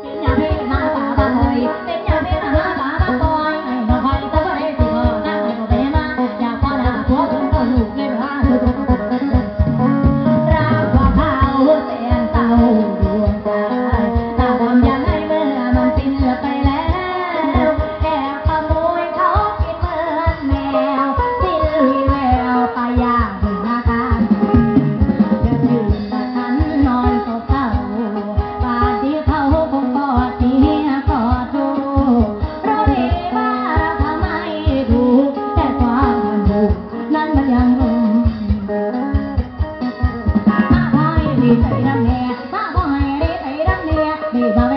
เป็นยาเพมาป่าบ่อย ไปรำนี่บ้าบ่ให้ได้ไปรำนี่ได้บ้